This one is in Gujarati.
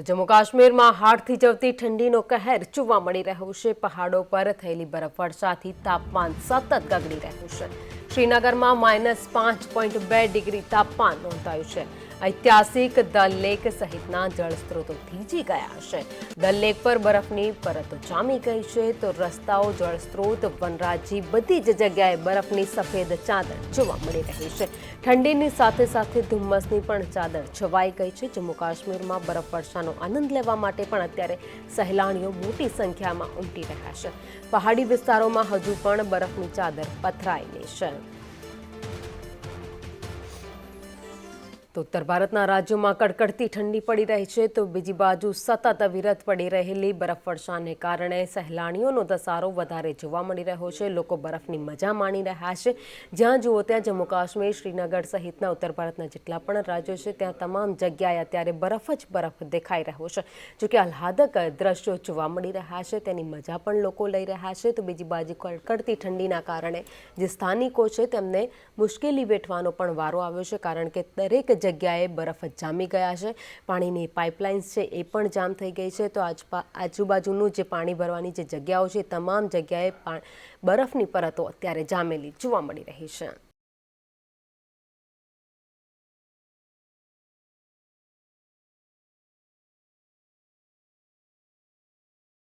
તો જમ્મુ કાશ્મીરમાં હાડથી જવતી ઠંડીનો કહેર જોવા મળી રહ્યો છે. પહાડો પર થયેલી બરફવર્ષાથી તાપમાન સતત ગગડી રહ્યું છે. શ્રીનગરમાં માઇનસ પાંચ પોઈન્ટ બે ડિગ્રી તાપમાન નોંધાયું છે. ઐતિહાસિક દલ લેક સહિતના જળસ્ત્રોતો ભીજી ગયા છે. દલ લેક પર બરફની પરતો જામી ગઈ છે તો રસ્તાઓ જળસ્ત્રોત વનરાજી બધી જ જગ્યાએ બરફની સફેદ ચાદર જોવા મળી રહી છે. ઠંડીની સાથે સાથે ધુમ્મસની પણ ચાદર છવાઈ ગઈ છે. જમ્મુ કાશ્મીરમાં બરફવર્ષાનો આનંદ લેવા માટે પણ અત્યારે સહેલાણીઓ મોટી સંખ્યામાં ઉમટી રહ્યા છે. પહાડી વિસ્તારોમાં હજુ પણ બરફની ચાદર પથરાયેલી છે. તો ઉત્તર ભારતના રાજ્યોમાં કડકડતી ઠંડી પડી રહી છે, તો બીજી બાજુ સતત અવિરત પડી રહેલી બરફવર્ષાને કારણે સહેલાણીઓનો ધસારો વધારે જોવા મળી રહ્યો છે. લોકો બરફની મજા માણી રહ્યા છે. જ્યાં જુઓ ત્યાં જમ્મુ કાશ્મીર, શ્રીનગર સહિતના ઉત્તર ભારતના જેટલા પણ રાજ્યો છે, ત્યાં તમામ જગ્યાએ અત્યારે બરફ જ બરફ દેખાઈ રહ્યો છે. જોકે આહ્લાદક દ્રશ્યો જોવા મળી રહ્યા છે, તેની મજા પણ લોકો લઈ રહ્યા છે. તો બીજી બાજુ કડકડતી ઠંડીના કારણે જે સ્થાનિકો છે, તેમને મુશ્કેલી વેઠવાનો પણ વારો આવ્યો છે, કારણ કે દરેક જગ્યાએ બરફ જામી ગયા છે. પાણીની પાઇપલાઇન્સ છે એ પણ જામ થઈ ગઈ છે. તો આજુબાજુનું જે પાણી ભરવાની જે જગ્યાઓ છે તમામ જગ્યાએ બરફની પરતો અત્યારે જામેલી જોવા મળી રહી છે.